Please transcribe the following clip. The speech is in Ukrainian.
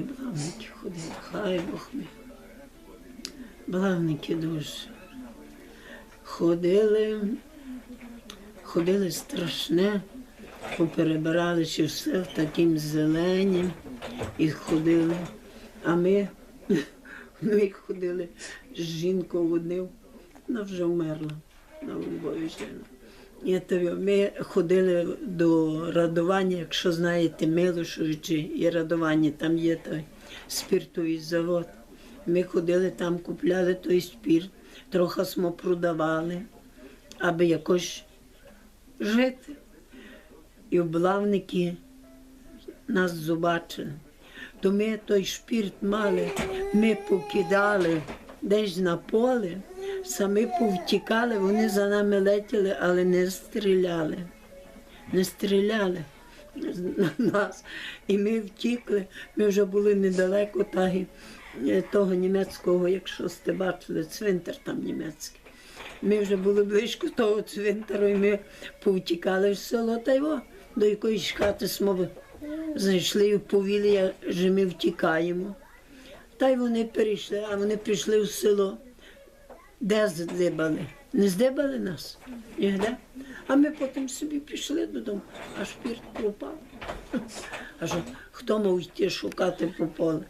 двоє блавники ходили. Хай Бог ми. Блавники дуже. Ходили, ходили страшне, поперебирали ще все в таким зеленім і ходили. А ми, ми ходили з жінкою одним, вона вже вмерла на Львові жена. Ми ходили до радування, якщо знаєте, Милошовичі і радування, там є той спиртовий завод. Ми ходили там, купляли той спирт, трохи смо продавали, аби якось жити. І облавники нас побачили. То ми той шпірт мали, ми покидали десь на поле, самі повтікали, вони за нами летіли, але не стріляли. Не стріляли на нас. І ми втікли, ми вже були недалеко таги, е, того німецького, якщо сте бачили, цвинтар там німецький. Ми вже були близько того цвинтару, і ми повтікали в село та його до якоїсь хати смови. Зайшли і повіли, що ми втікаємо. Та й вони перейшли, а вони прийшли в село. Де здибали? Не здибали нас? Нігде. А ми потім собі пішли додому, аж пірт пропав. Аж хто мав йти шукати по поле?